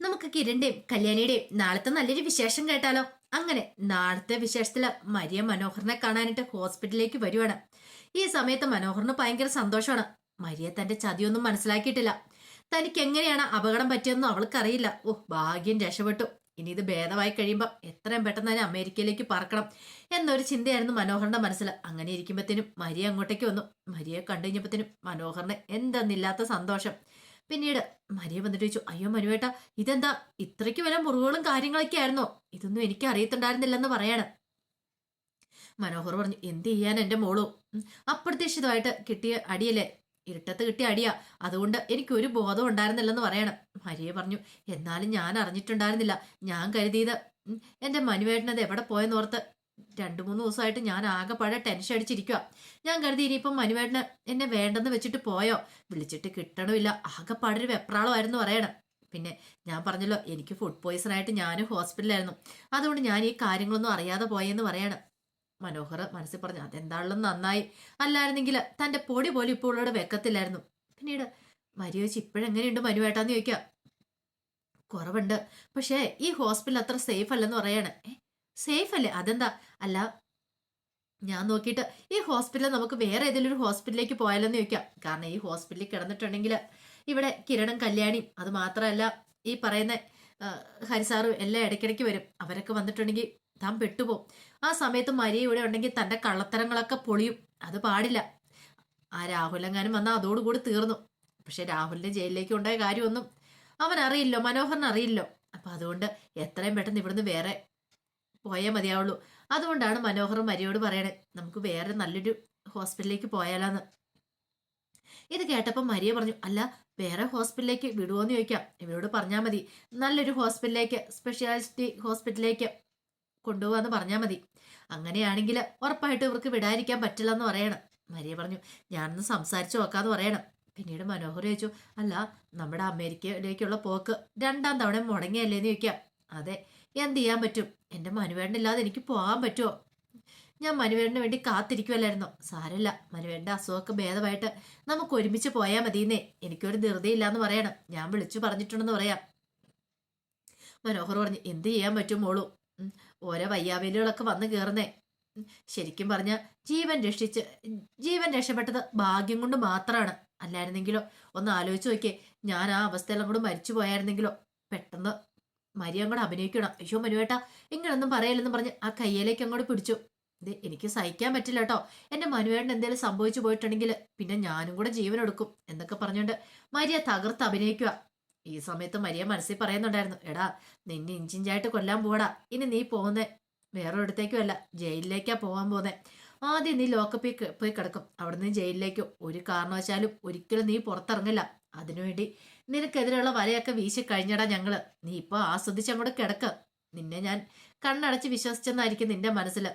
നമുക്ക് കിരണിന്റെയും കല്യാണിയുടെയും നാളത്തെ നല്ലൊരു വിശേഷം കേട്ടാലോ? അങ്ങനെ നാളത്തെ വിശേഷത്തിൽ മരിയ മനോഹറിനെ കാണാനായിട്ട് ഹോസ്പിറ്റലിലേക്ക് വരുവാണ്. ഈ സമയത്ത് മനോഹറിന് ഭയങ്കര സന്തോഷമാണ്. മരിയ തന്റെ ചതിയൊന്നും മനസ്സിലാക്കിയിട്ടില്ല. തനിക്ക് എങ്ങനെയാണ് അപകടം പറ്റിയതെന്നും അവൾക്കറിയില്ല. ഓ ഭാഗ്യം രക്ഷപ്പെട്ടു. ഇനി ഇത് ഭേദമായി കഴിയുമ്പോൾ എത്രയും പെട്ടെന്ന് തന്നെ അമേരിക്കയിലേക്ക് പറക്കണം എന്നൊരു ചിന്തയായിരുന്നു മനോഹറിന്റെ മനസ്സിൽ അങ്ങനെ ഇരിക്കുമ്പോഴത്തേനും മരിയ അങ്ങോട്ടേക്ക് വന്നു. മരിയെ കണ്ടു കഴിഞ്ഞപ്പോഴത്തേനും മനോഹറിന് എന്തെന്നില്ലാത്ത സന്തോഷം. പിന്നീട് മരിയ വന്നിട്ട് ചോദിച്ചു അയ്യോ മരുവേട്ട ഇതെന്താ? ഇത്രയ്ക്ക് വല്ല മുറിവുകളും കാര്യങ്ങളൊക്കെ ആയിരുന്നോ? ഇതൊന്നും എനിക്ക് അറിയത്തുണ്ടായിരുന്നില്ലെന്ന് പറയാണ്. മനോഹർ പറഞ്ഞു എന്ത് ചെയ്യാൻ എന്റെ മോളും? അപ്രതീക്ഷിതമായിട്ട് കിട്ടിയ അടിയല്ലേ? ഇരുട്ടത്ത് കിട്ടിയ അടിയാ. അതുകൊണ്ട് എനിക്ക് ഒരു ബോധം ഉണ്ടായിരുന്നില്ലെന്ന് പറയണം. മരിയ പറഞ്ഞു എന്നാലും ഞാൻ അറിഞ്ഞിട്ടുണ്ടായിരുന്നില്ല. ഞാൻ കരുതിയത് ഉം, എന്റെ മനുവേട്ടനത് എവിടെ പോയെന്നോർത്ത് രണ്ടു മൂന്ന് ദിവസമായിട്ട് ഞാൻ ആകെപ്പാടെ ടെൻഷൻ അടിച്ചിരിക്കുക ഞാൻ കരുതി ഇനിയിപ്പം മനുവേട്ടന് എന്നെ വേണ്ടെന്ന് വെച്ചിട്ട് പോയോ? വിളിച്ചിട്ട് കിട്ടണമില്ല. ആകെപ്പാടൊരു വെപ്രാളമായിരുന്നു പറയണം. പിന്നെ ഞാൻ പറഞ്ഞല്ലോ എനിക്ക് ഫുഡ് പോയിസൺ ആയിട്ട് ഞാനും ഹോസ്പിറ്റലായിരുന്നു അതുകൊണ്ട് ഞാൻ ഈ കാര്യങ്ങളൊന്നും അറിയാതെ പോയെന്ന് പറയണം. മനോഹർ മനസ്സിൽ പറഞ്ഞു അതെന്താണല്ലോ നന്നായി. അല്ലായിരുന്നെങ്കിൽ തന്റെ പൊടി പോലും ഇപ്പോൾ ഉള്ളവിടെ വെക്കത്തില്ലായിരുന്നു. പിന്നീട് മരി ചോദിച്ചു ഇപ്പോഴെങ്ങനെയുണ്ട് മനുവേട്ടാന്ന് ചോദിക്കാം. കുറവുണ്ട്. പക്ഷേ ഈ ഹോസ്പിറ്റൽ അത്ര സേഫ് അല്ലെന്ന് പറയാണ്. സേഫ് അല്ലേ? അതെന്താ? അല്ല ഞാൻ നോക്കിയിട്ട് ഈ ഹോസ്പിറ്റലിൽ നമുക്ക് വേറെ ഏതെങ്കിലും ഒരു ഹോസ്പിറ്റലിലേക്ക് പോയാലോന്ന് ചോദിക്കാം. കാരണം ഈ ഹോസ്പിറ്റലിൽ കിടന്നിട്ടുണ്ടെങ്കിൽ ഇവിടെ കിരണം കല്യാണി അത് മാത്രമല്ല ഈ പറയുന്ന ഹരിസാറും എല്ലാം ഇടയ്ക്കിടയ്ക്ക് വരും. അവരൊക്കെ വന്നിട്ടുണ്ടെങ്കിൽ താൻ പെട്ടുപോകും ആ സമയത്ത് മരിയ ഇവിടെ ഉണ്ടെങ്കിൽ തന്റെ കള്ളത്തരങ്ങളൊക്കെ പൊളിയും. അത് പാടില്ല. ആ രാഹുലെങ്ങാനും വന്നാൽ അതോടുകൂടി തീർന്നു. പക്ഷെ രാഹുലിന്റെ ജയിലിലേക്ക് ഉണ്ടായ കാര്യമൊന്നും അവൻ അറിയില്ലോ മനോഹറിന് അറിയില്ലോ. അപ്പം അതുകൊണ്ട് എത്രയും പെട്ടെന്ന് ഇവിടുന്ന് വേറെ പോയേ മതിയാവുള്ളൂ. അതുകൊണ്ടാണ് മനോഹർ മരിയോട് പറയണേ നമുക്ക് വേറെ നല്ലൊരു ഹോസ്പിറ്റലിലേക്ക് പോയാലാന്ന്. ഇത് കേട്ടപ്പോൾ മരിയ പറഞ്ഞു അല്ല വേറെ ഹോസ്പിറ്റലിലേക്ക് വിടുവോന്ന് ചോദിക്കാം. ഇവരോട് പറഞ്ഞാൽ മതി. നല്ലൊരു ഹോസ്പിറ്റലിലേക്ക് സ്പെഷ്യാലിറ്റി ഹോസ്പിറ്റലിലേക്ക് കൊണ്ടുപോകാന്ന് പറഞ്ഞാൽ മതി. അങ്ങനെയാണെങ്കിൽ ഉറപ്പായിട്ട് ഇവർക്ക് വിടാതിരിക്കാൻ പറ്റില്ല എന്ന് പറയണം. മരിയ പറഞ്ഞു ഞാനൊന്ന് സംസാരിച്ചു നോക്കാന്ന് പറയണം. പിന്നീട് മനോഹർ ചോദിച്ചു അല്ല നമ്മുടെ അമേരിക്കയിലേക്കുള്ള പോക്ക് രണ്ടാം തവണ മുടങ്ങിയല്ലേന്ന് ചോദിക്കാം. അതെ എന്ത് ചെയ്യാൻ പറ്റും? എന്റെ മനുവേട്ടനില്ലാതെ എനിക്ക് പോകാൻ പറ്റുമോ? ഞാൻ മനുവേട്ടന് വേണ്ടി കാത്തിരിക്കുമല്ലായിരുന്നോ സാരമില്ല. മനുവേണ്ട അസുഖമൊക്കെ ഭേദമായിട്ട് നമുക്ക് ഒരുമിച്ച് പോയാൽ മതിയെന്നേ. എനിക്കൊരു ധൃതിയില്ലാന്ന് പറയണം. ഞാൻ വിളിച്ചു പറഞ്ഞിട്ടുണ്ടെന്ന് പറയാം. മനോഹർ പറഞ്ഞു എന്ത് ചെയ്യാൻ പറ്റും മോളു? ഓരോ വയ്യാവേലുകളൊക്കെ വന്ന് കയറുന്നേ ശരിക്കും പറഞ്ഞ ജീവൻ രക്ഷിച്ച് ജീവൻ രക്ഷപ്പെട്ടത് ഭാഗ്യം കൊണ്ട് മാത്രമാണ് അല്ലായിരുന്നെങ്കിലോ? ഒന്ന് ആലോചിച്ച് നോക്കിയേ. ഞാൻ ആ അവസ്ഥയെല്ലാം കൂടെ മരിച്ചു പോയായിരുന്നെങ്കിലോ? പെട്ടെന്ന് മരിയം അങ്ങോട്ട് അഭിനയിക്കണം. അയ്യോ മനുവേട്ട ഇങ്ങനൊന്നും പറയല്ലെന്ന് പറഞ്ഞ് ആ കയ്യിലേക്ക് അങ്ങോട്ട് പിടിച്ചു. ഇത് എനിക്ക് സഹിക്കാൻ പറ്റില്ല കേട്ടോ. എന്റെ മനുവേട്ടൻ എന്തെങ്കിലും സംഭവിച്ചു പോയിട്ടുണ്ടെങ്കിൽ പിന്നെ ഞാനും കൂടെ ജീവൻ എടുക്കും എന്നൊക്കെ പറഞ്ഞുകൊണ്ട് മരിയ തകർത്ത് അഭിനയിക്കുക ഈ സമയത്ത് മരിയ മനസ്സിൽ പറയുന്നുണ്ടായിരുന്നു എടാ നിന്നെ ഇഞ്ചിഞ്ചായിട്ട് കൊല്ലാൻ പോടാ ഇനി നീ പോകുന്നേ വേറെ ഇടത്തേക്കും അല്ല ജയിലിലേക്കാ പോകാൻ പോകുന്നേ ആദ്യം നീ ലോക്കപ്പിൽ പോയി കിടക്കും. അവിടെ നീ ജയിലിലേക്കോ. ഒരു കാരണവശാലും ഒരിക്കലും നീ പുറത്തിറങ്ങില്ല. അതിനുവേണ്ടി നിനക്കെതിരെയുള്ള വലയൊക്കെ വീശി കഴിഞ്ഞടാ ഞങ്ങൾ. നീ ഇപ്പൊ ആസ്വദിച്ച് അങ്ങോട്ട് കിടക്ക. നിന്നെ ഞാൻ കണ്ണടച്ച് വിശ്വസിച്ചെന്നായിരിക്കും നിന്റെ മനസ്സിൽ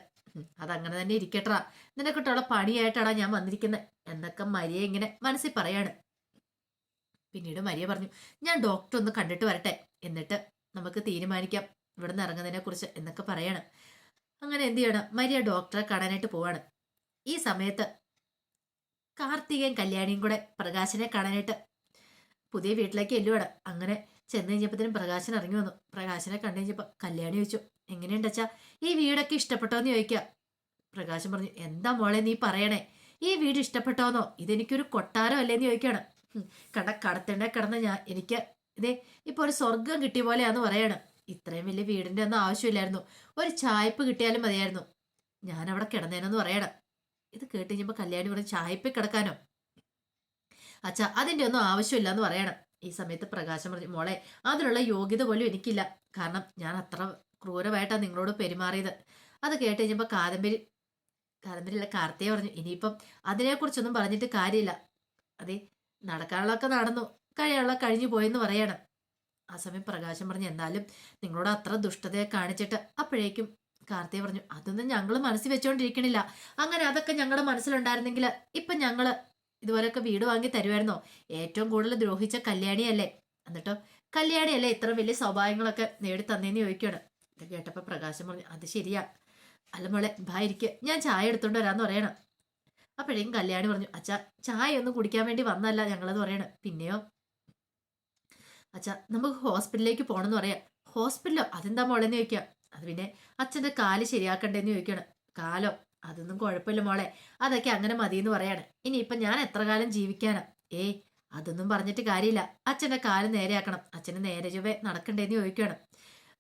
അതങ്ങനെ തന്നെ ഇരിക്കട്ടാ നിനക്കിട്ടുള്ള പണിയായിട്ടാടാ ഞാൻ വന്നിരിക്കുന്നത് എന്നൊക്കെ മരിയ ഇങ്ങനെ മനസ്സിൽ പറയാണ്. പിന്നീട് മരിയ പറഞ്ഞു ഞാൻ ഡോക്ടർ ഒന്ന് കണ്ടിട്ട് വരട്ടെ. എന്നിട്ട് നമുക്ക് തീരുമാനിക്കാം. ഇവിടെ നിന്ന് ഇറങ്ങുന്നതിനെ കുറിച്ച് എന്നൊക്കെ പറയാണ്. അങ്ങനെ എന്ത് ചെയ്യണം? മരിയ ഡോക്ടറെ കാണാനായിട്ട് പോവാണ്. ഈ സമയത്ത് കാർത്തികയും കല്യാണിയും കൂടെ പ്രകാശനെ കാണാനായിട്ട് പുതിയ വീട്ടിലേക്ക് എല്ലുവാണ്. അങ്ങനെ ചെന്ന് കഴിഞ്ഞപ്പോഴത്തേനും പ്രകാശൻ ഇറങ്ങി വന്നു. പ്രകാശനെ കണ്ടു കഴിഞ്ഞപ്പോൾ കല്യാണി ചോദിച്ചു എങ്ങനെയുണ്ട് അച്ഛാ? ഈ വീടൊക്കെ ഇഷ്ടപ്പെട്ടോന്ന് ചോദിക്കാം. പ്രകാശൻ പറഞ്ഞു എന്താ മോളെ നീ പറയണേ? ഈ വീട് ഇഷ്ടപ്പെട്ടോന്നോ ഇതെനിക്കൊരു കൊട്ടാരം അല്ലേന്ന് ചോദിക്കാണ്. ഹും, കട കടത്തേണ്ട കിടന്ന ഞാൻ എനിക്ക് ഇതേ ഇപ്പൊ ഒരു സ്വർഗം കിട്ടിയ പോലെയാന്ന് പറയാണ്. ഇത്രയും വലിയ വീടിന്റെ ഒന്നും ആവശ്യമില്ലായിരുന്നു. ഒരു ചായപ്പ് കിട്ടിയാലും മതിയായിരുന്നു. ഞാൻ അവിടെ കിടന്നേനെന്ന് പറയണം. ഇത് കേട്ട് കഴിഞ്ഞപ്പോ കല്യാണി പറഞ്ഞു ചായപ്പിൽ കിടക്കാനോ? അച്ഛാ അതിന്റെ ഒന്നും ആവശ്യമില്ല എന്ന് പറയണം. ഈ സമയത്ത് പ്രകാശം പറഞ്ഞു മോളെ അതിനുള്ള യോഗ്യത പോലും എനിക്കില്ല. കാരണം ഞാൻ അത്ര ക്രൂരമായിട്ടാണ് നിങ്ങളോട് പെരുമാറിയത്. അത് കേട്ട് കഴിഞ്ഞപ്പോൾ കാദംബരി അല്ല കാർത്തിക പറഞ്ഞു ഇനിയിപ്പം അതിനെക്കുറിച്ചൊന്നും പറഞ്ഞിട്ട് കാര്യമില്ല. അതെ നടക്കാനുള്ളതൊക്കെ നടന്നു. കഴിയാനുള്ള കഴിഞ്ഞു പോയെന്ന് പറയണം. ആ സമയം പ്രകാശം പറഞ്ഞു എന്നാലും നിങ്ങളോട് അത്ര ദുഷ്ടതയെ കാണിച്ചിട്ട് അപ്പോഴേക്കും കാർത്തിക പറഞ്ഞു അതൊന്നും ഞങ്ങൾ മനസ്സിൽ വെച്ചുകൊണ്ടിരിക്കണില്ല അങ്ങനെ അതൊക്കെ ഞങ്ങളുടെ മനസ്സിലുണ്ടായിരുന്നെങ്കിൽ ഇപ്പം ഞങ്ങൾ ഇതുപോലൊക്കെ വീട് വാങ്ങി തരുമായിരുന്നോ ഏറ്റവും കൂടുതൽ ദ്രോഹിച്ച കല്യാണിയല്ലേ? എന്നിട്ടോ കല്യാണിയല്ലേ ഇത്ര വലിയ സ്വഭാവങ്ങളൊക്കെ നേടി തന്നേന്ന് ചോദിക്കുകയാണ്. ഇത് കേട്ടപ്പോൾ പ്രകാശം പറഞ്ഞു അത് ശരിയാ. അല്ല മോളെ ഭായിരിക്കുക ഞാൻ ചായ എടുത്തോണ്ട് വരാമെന്ന് പറയണം. അപ്പോഴേക്കും കല്യാണി പറഞ്ഞു അച്ഛാ ചായ ഒന്നും കുടിക്കാൻ വേണ്ടി വന്നല്ല ഞങ്ങളെന്ന് പറയണം. പിന്നെയോ? അച്ഛാ നമുക്ക് ഹോസ്പിറ്റലിലേക്ക് പോകണമെന്ന് പറയാം. ഹോസ്പിറ്റലോ? അതെന്താ മോളെന്ന് ചോദിക്കുക അത് പിന്നെ അച്ഛന്റെ കാൽ ശരിയാക്കണ്ടേന്ന് ചോദിക്കണം. കാലോ? അതൊന്നും കുഴപ്പമില്ല മോളെ. അതൊക്കെ അങ്ങനെ മതി മതിയെന്ന് പറയാണ്. ഇനി ഇപ്പൊ ഞാൻ എത്ര കാലം ജീവിക്കാനാ? ഏ അതൊന്നും പറഞ്ഞിട്ട് കാര്യമില്ല. അച്ഛന്റെ കാൽ നേരെയാക്കണം. അച്ഛന് നേരെ ചൊവ്വേ നടക്കണ്ടേന്ന് ചോദിക്കുകയാണ്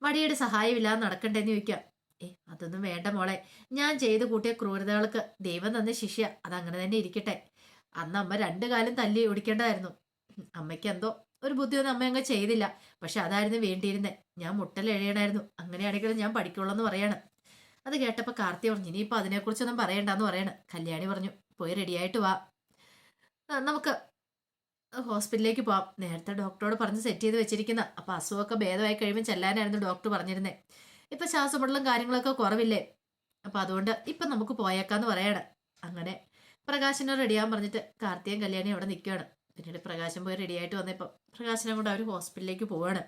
മടിയുടെ സഹായമില്ലാതെ നടക്കണ്ടേന്ന് ചോദിക്കാം ഏ അതൊന്നും വേണ്ട മോളെ. ഞാൻ ചെയ്ത് കൂട്ടിയ ക്രൂരതകൾക്ക് ദൈവം തന്ന ശിഷ്യ. അതങ്ങനെ തന്നെ ഇരിക്കട്ടെ. അന്ന് അമ്മ രണ്ടു കാലം തല്ലി ഓടിക്കേണ്ടതായിരുന്നു. അമ്മയ്ക്ക് എന്തോ ഒരു ബുദ്ധിയൊന്നും അമ്മ അങ്ങ് ചെയ്തില്ല. പക്ഷെ അതായിരുന്നു വേണ്ടിയിരുന്നത് ഞാൻ മുട്ടൽ എഴുതണമായിരുന്നു അങ്ങനെയാണെങ്കിലും ഞാൻ പഠിക്കുള്ളൂ എന്ന് പറയാണ്. അത് കേട്ടപ്പോൾ കാർത്തി പറഞ്ഞു ഇനിയിപ്പോൾ അതിനെക്കുറിച്ചൊന്നും പറയണ്ടെന്ന് പറയണം. കല്യാണി പറഞ്ഞു പോയി റെഡിയായിട്ട് വാ. നമുക്ക് ഹോസ്പിറ്റലിലേക്ക് പോവാം. നേരത്തെ ഡോക്ടറോട് പറഞ്ഞ് സെറ്റ് ചെയ്ത് വെച്ചിരിക്കുന്ന. അപ്പോൾ അസുഖമൊക്കെ ഭേദമായി കഴിയുമ്പോൾ ചെല്ലാനായിരുന്നു ഡോക്ടർ പറഞ്ഞിരുന്നത് ഇപ്പം ശ്വാസമുള്ളും കാര്യങ്ങളൊക്കെ കുറവില്ലേ? അപ്പം അതുകൊണ്ട് ഇപ്പം നമുക്ക് പോയേക്കാന്ന് പറയണം. അങ്ങനെ പ്രകാശനെ റെഡിയാൻ പറഞ്ഞിട്ട് കാർത്തിയും കല്യാണി അവിടെ നിൽക്കുകയാണ് പിന്നീട് പ്രകാശം പോയി റെഡിയായിട്ട് വന്നപ്പോൾ പ്രകാശനെ കൊണ്ട് അവർ ഹോസ്പിറ്റലിലേക്ക് പോവാണ്.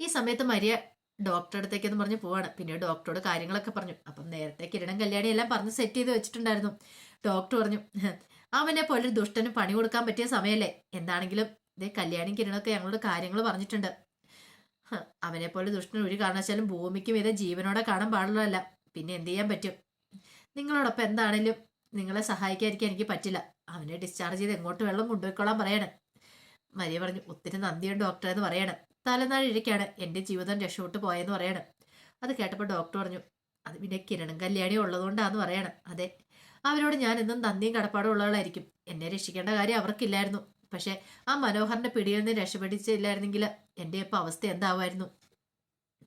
ഈ സമയത്ത് മരിയ ഡോക്ടറെ അടുത്തേക്കെന്ന് പറഞ്ഞ് പോവാണ്. പിന്നെ ഡോക്ടറോട് കാര്യങ്ങളൊക്കെ പറഞ്ഞു. അപ്പം നേരത്തെ കിരണം കല്യാണി എല്ലാം പറഞ്ഞ് സെറ്റ് ചെയ്ത് വെച്ചിട്ടുണ്ടായിരുന്നു. ഡോക്ടർ പറഞ്ഞു അവനെ പോലെ ഒരു ദുഷ്ടന് പണി കൊടുക്കാൻ പറ്റിയ സമയമല്ലേ എന്താണെങ്കിലും ഇതേ കല്യാണി കിരണൊക്കെ ഞങ്ങളോട് കാര്യങ്ങൾ പറഞ്ഞിട്ടുണ്ട്. അവനെ പോലെ ദുഷ്ടൻ ഒരു കാരണവശാലും ഭൂമിക്ക് മീതെ ജീവനോടെ കാണാൻ പാടുള്ളതല്ല. പിന്നെ എന്ത് ചെയ്യാൻ പറ്റും? നിങ്ങളോടൊപ്പം എന്താണേലും നിങ്ങളെ സഹായിക്കാതിരിക്കാൻ എനിക്ക് പറ്റില്ല. അവനെ ഡിസ്ചാർജ് ചെയ്ത് എങ്ങോട്ട് വെള്ളം കൊണ്ടുപോയിക്കൊള്ളാൻ പറയണം. മരിയ പറഞ്ഞു ഒത്തിരി നന്ദിയുണ്ട് ഡോക്ടറെ എന്ന് പറയണം. തലനാഴിരിക്കാണ് എന്റെ ജീവിതം രക്ഷപ്പെട്ടു പോയെന്ന് പറയണം. അത് കേട്ടപ്പോൾ ഡോക്ടർ പറഞ്ഞു അത് പിന്നെ കിരണം കല്യാണി ഉള്ളതുകൊണ്ടാന്ന് പറയണം. അതെ അവരോട് ഞാൻ എന്നും നന്ദിയും കടപ്പാടും ഉള്ളവളായിരിക്കും. എന്നെ രക്ഷിക്കേണ്ട കാര്യം അവർക്കില്ലായിരുന്നു. പക്ഷേ ആ മനോഹറിന്റെ പിടിയിൽ നിന്ന് രക്ഷപ്പെടിച്ചില്ലായിരുന്നെങ്കിൽ എന്റെ ഇപ്പം അവസ്ഥ എന്താവുമായിരുന്നു?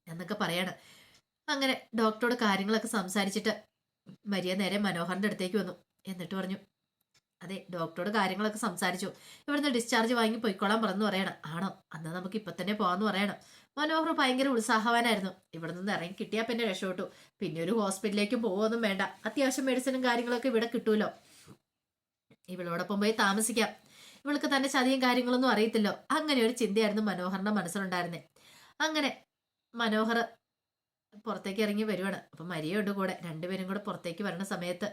എന്നൊക്കെ പറയാണ്. അങ്ങനെ ഡോക്ടറോട് കാര്യങ്ങളൊക്കെ സംസാരിച്ചിട്ട് മരിയ നേരെ മനോഹറിന്റെ അടുത്തേക്ക് വന്നു. എന്നിട്ട് പറഞ്ഞു അതെ ഡോക്ടറോട് കാര്യങ്ങളൊക്കെ സംസാരിച്ചു. ഇവിടുന്ന് ഡിസ്ചാർജ് വാങ്ങി പോയിക്കോളാൻ പറഞ്ഞു പറയണം. ആണോ? അന്ന് നമുക്ക് ഇപ്പൊ തന്നെ പോകാന്ന് പറയണം. മനോഹർ ഭയങ്കര ഉത്സാഹവാനായിരുന്നു. ഇവിടെ നിന്ന് ഇറങ്ങി കിട്ടിയാൽ പിന്നെ രക്ഷപ്പെട്ടു. പിന്നെ ഒരു ഹോസ്പിറ്റലിലേക്ക് പോവൊന്നും വേണ്ട. അത്യാവശ്യം മെഡിസിനും കാര്യങ്ങളൊക്കെ ഇവിടെ കിട്ടുമല്ലോ ഇവളോടൊപ്പം പോയി താമസിക്കാം. ഇവൾക്ക് തന്നെ ചതിയും കാര്യങ്ങളൊന്നും അറിയത്തില്ലോ. അങ്ങനെ ഒരു ചിന്തയായിരുന്നു മനോഹറിന്റെ മനസ്സിലുണ്ടായിരുന്നേ. അങ്ങനെ മനോഹർ പുറത്തേക്ക് ഇറങ്ങി വരുവാണ്. അപ്പൊ മരിയുണ്ട് കൂടെ. രണ്ടുപേരും കൂടെ പുറത്തേക്ക് വരുന്ന സമയത്ത്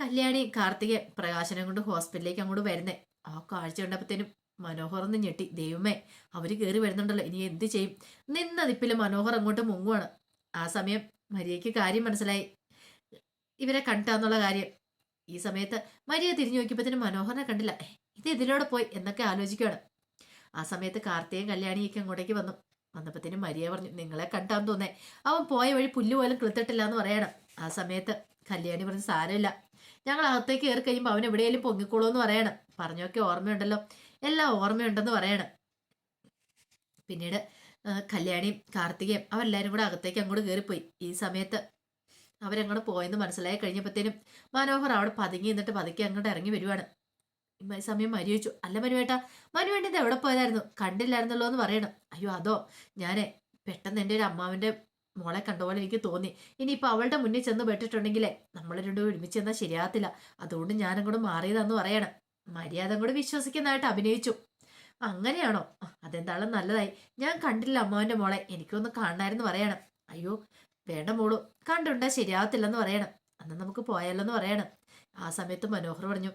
കല്യാണി കാർത്തിക പ്രകാശനം കൊണ്ട് ഹോസ്പിറ്റലിലേക്ക് അങ്ങോട്ട് വരുന്നേ. ആ കാഴ്ച കണ്ടപ്പോഴത്തേനും മനോഹർ ഒന്ന് ഞെട്ടി. ദൈവമേ അവർ കയറി വരുന്നുണ്ടല്ലോ. ഇനി എന്ത് ചെയ്യും? നിന്ന നിപ്പിൽ മനോഹർ അങ്ങോട്ട് മുങ്ങുവാണ്. ആ സമയം മരിയയ്ക്ക് കാര്യം മനസ്സിലായി. ഇവരെ കണ്ടാന്നുള്ള കാര്യം. ഈ സമയത്ത് മരിയ തിരിഞ്ഞു നോക്കിയപ്പോഴത്തേനും മനോഹറിനെ കണ്ടില്ല. ഇത് ഇതിലൂടെ പോയി എന്നൊക്കെ ആലോചിക്കുകയാണ് ആ സമയത്ത് കാർത്തികയും കല്യാണിയൊക്കെ അങ്ങോട്ടേക്ക് വന്നു. വന്നപ്പോഴത്തേനും മരിയ പറഞ്ഞു നിങ്ങളെ കണ്ടാന്ന് തോന്നേ. അവൻ പോയ വഴി പുല്ല് പോലും കിളുത്തിട്ടില്ല എന്ന് പറയണം. ആ സമയത്ത് കല്യാണി പറഞ്ഞു സാരമില്ല. ഞങ്ങൾ അകത്തേക്ക് കയറി കഴിയുമ്പോൾ അവൻ എവിടെയെങ്കിലും പൊങ്ങിക്കോളൂ എന്ന് പറയണം. പറഞ്ഞൊക്കെ ഓർമ്മയുണ്ടല്ലോ. എല്ലാം ഓർമ്മയുണ്ടെന്ന് പറയണം. പിന്നീട് കല്യാണിയും കാർത്തികയും അവരെല്ലാവരും കൂടെ അകത്തേക്ക് അങ്ങോട്ട് കയറിപ്പോയി. ഈ സമയത്ത് അവരങ്ങോട്ട് പോയെന്ന് മനസ്സിലായി കഴിഞ്ഞപ്പോഴത്തേനും മനോഹർ അവിടെ പതുങ്ങി നിന്നിട്ട് പതുക്കി അങ്ങോട്ട് ഇറങ്ങി വരുവാണ്. ഈ സമയം മരി അല്ല മനുവേട്ടാ മനുവേണ്ടി എവിടെ പോയതായിരുന്നു? കണ്ടില്ലായിരുന്നല്ലോ എന്ന് പറയണം. അയ്യോ അതോ ഞാനേ പെട്ടെന്ന് എന്റെ ഒരു അമ്മാവിന്റെ മോളെ കണ്ട പോലെ എനിക്ക് തോന്നി. ഇനിയിപ്പോൾ അവളുടെ മുന്നിൽ ചെന്ന് പെട്ടിട്ടുണ്ടെങ്കിലേ നമ്മൾ രണ്ടും ഒരുമിച്ച് ചെന്നാൽ ശരിയാകത്തില്ല. അതുകൊണ്ട് ഞാനങ്ങോട്ട് മാറിയതാന്ന് പറയണം. മര്യാദ കൂടെ വിശ്വസിക്കുന്നതായിട്ട് അഭിനയിച്ചു. അങ്ങനെയാണോ? അതെന്താളും നല്ലതായി. ഞാൻ കണ്ടില്ല അമ്മാവന്റെ മോളെ. എനിക്കൊന്ന് കാണണമായിരുന്നു പറയണം. അയ്യോ വേണ്ട മോളു. കണ്ടുണ്ടാ ശരിയാകത്തില്ലെന്ന് പറയണം. അന്ന് നമുക്ക് പോയാലോന്ന് പറയണം. ആ സമയത്ത് മനോഹർ പറഞ്ഞു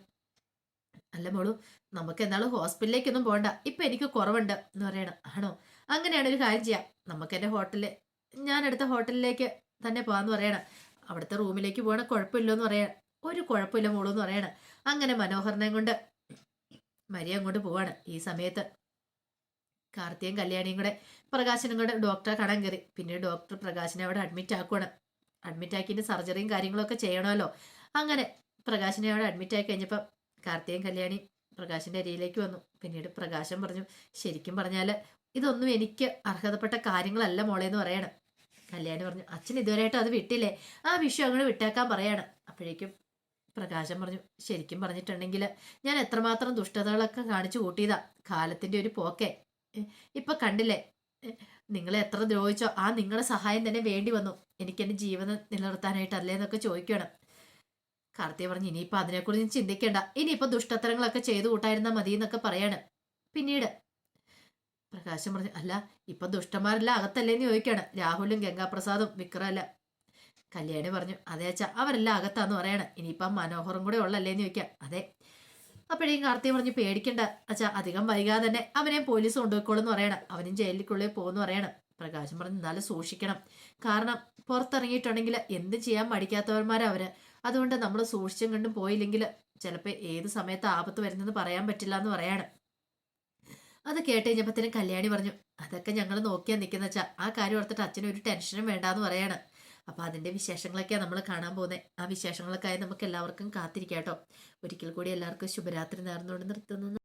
അല്ല മോളു നമുക്ക് എന്നാളും ഹോസ്പിറ്റലിലേക്കൊന്നും പോകണ്ട ഇപ്പൊ എനിക്ക് കുറവുണ്ട് എന്ന് പറയണം. ആണോ? അങ്ങനെയാണ് ഒരു കാര്യം ചെയ്യാം. നമുക്ക് എന്റെ ഹോട്ടലിൽ ഞാൻ അടുത്ത ഹോട്ടലിലേക്ക് തന്നെ പോകാന്ന് പറയണം. അവിടുത്തെ റൂമിലേക്ക് പോകണ കുഴപ്പമില്ലെന്ന് പറയണം. ഒരു കുഴപ്പമില്ല എന്ന് പറയണം. അങ്ങനെ മനോഹരനെ കൊണ്ട് മരിയ അങ്ങോട്ട് പോവാണ്. ഈ സമയത്ത് കാർത്തിയും കല്യാണിയും കൂടെ പ്രകാശനും കൂടെ ഡോക്ടറെ കാണാൻ കയറി. പിന്നെ ഡോക്ടർ പ്രകാശനെ അവിടെ അഡ്മിറ്റ് ആക്കുവാണ്. അഡ്മിറ്റ് ആക്കിയിട്ട് സർജറിയും കാര്യങ്ങളൊക്കെ ചെയ്യണമല്ലോ. അങ്ങനെ പ്രകാശനെ അവിടെ അഡ്മിറ്റ് ആയി കഴിഞ്ഞപ്പോൾ കാർത്തിയും കല്യാണി പ്രകാശിന്റെ അരിയിലേക്ക് വന്നു. പിന്നീട് പ്രകാശം പറഞ്ഞു ശരിക്കും പറഞ്ഞാൽ ഇതൊന്നും എനിക്ക് അർഹതപ്പെട്ട കാര്യങ്ങളല്ല മോളെ എന്ന് പറയണം. കല്യാണി പറഞ്ഞു അച്ഛൻ ഇതുവരെയായിട്ടും അത് വിട്ടില്ലേ? ആ വിഷു അങ്ങോട്ട് വിട്ടേക്കാൻ പറയാണ്. അപ്പോഴേക്കും പ്രകാശം പറഞ്ഞു ശരിക്കും പറഞ്ഞിട്ടുണ്ടെങ്കിൽ ഞാൻ എത്രമാത്രം ദുഷ്ടതകളൊക്കെ കാണിച്ചു കൂട്ടിയതാ കാലത്തിന്റെ ഒരു പോക്കെ. ഇപ്പം കണ്ടില്ലേ? നിങ്ങളെ എത്ര ദ്രോഹിച്ചോ ആ നിങ്ങളുടെ സഹായം തന്നെ വേണ്ടി വന്നു. എനിക്കെന്റെ ജീവനം നിലനിർത്താനായിട്ട് എന്നൊക്കെ ചോദിക്കണം കാർത്തിക പറഞ്ഞു ഇനിയിപ്പോൾ അതിനെക്കുറിച്ച് ചിന്തിക്കേണ്ട. ഇനിയിപ്പോൾ ദുഷ്ടത്തരങ്ങളൊക്കെ ചെയ്തു കൂട്ടായിരുന്നാൽ മതി എന്നൊക്കെ പറയാണ്. പിന്നീട് പ്രകാശം പറഞ്ഞു അല്ല ഇപ്പൊ ദുഷ്ടന്മാരെല്ലാം അകത്തല്ലേന്ന് ചോദിക്കാണ്. രാഹുലും ഗംഗാപ്രസാദും വിക്രമല്ല. കല്യാണി പറഞ്ഞു അതെ അച്ഛാ അവരെല്ലാം അകത്താന്ന് പറയണം. ഇനിയിപ്പം മനോഹറും കൂടെ ഉള്ളല്ലേന്ന് ചോദിക്കാം. അതെ. അപ്പോഴേ കാർത്തിക പറഞ്ഞു പേടിക്കണ്ട അച്ഛാ അധികം വൈകാതെ തന്നെ അവനെ പോലീസ് കൊണ്ടുപോയിക്കോളും എന്ന് പറയണം. അവനും ജയിലിക്കുള്ളിൽ പോകുമെന്ന് പറയണം. പ്രകാശം പറഞ്ഞു എന്നാലും സൂക്ഷിക്കണം. കാരണം പുറത്തിറങ്ങിയിട്ടുണ്ടെങ്കിൽ എന്ത് ചെയ്യാൻ മടിക്കാത്തവന്മാരാ അവർ. അതുകൊണ്ട് നമ്മൾ സൂക്ഷിച്ചും കണ്ടും പോയില്ലെങ്കിൽ ചിലപ്പോൾ ഏത് സമയത്ത് ആപത്ത് വരുന്നെന്ന് പറയാൻ പറ്റില്ല എന്ന് പറയാണ്. അത് കേട്ട് കഴിഞ്ഞപ്പത്തിന് കല്യാണി പറഞ്ഞു അതൊക്കെ ഞങ്ങൾ നോക്കിയാൽ നിൽക്കുന്ന വെച്ചാൽ ആ കാര്യം ഓർത്തിട്ട് അച്ഛനും ഒരു ടെൻഷനും വേണ്ടാന്ന് പറയാണ്. അപ്പോൾ അതിന്റെ വിശേഷങ്ങളൊക്കെയാണ് നമ്മൾ കാണാൻ പോകുന്നത് ആ വിശേഷങ്ങളൊക്കെ ആയി നമുക്ക് എല്ലാവർക്കും കാത്തിരിക്കാം കേട്ടോ. ഒരിക്കൽ കൂടി എല്ലാവർക്കും ശുഭരാത്രി നേർന്നുകൊണ്ട് നിർത്തുന്നു.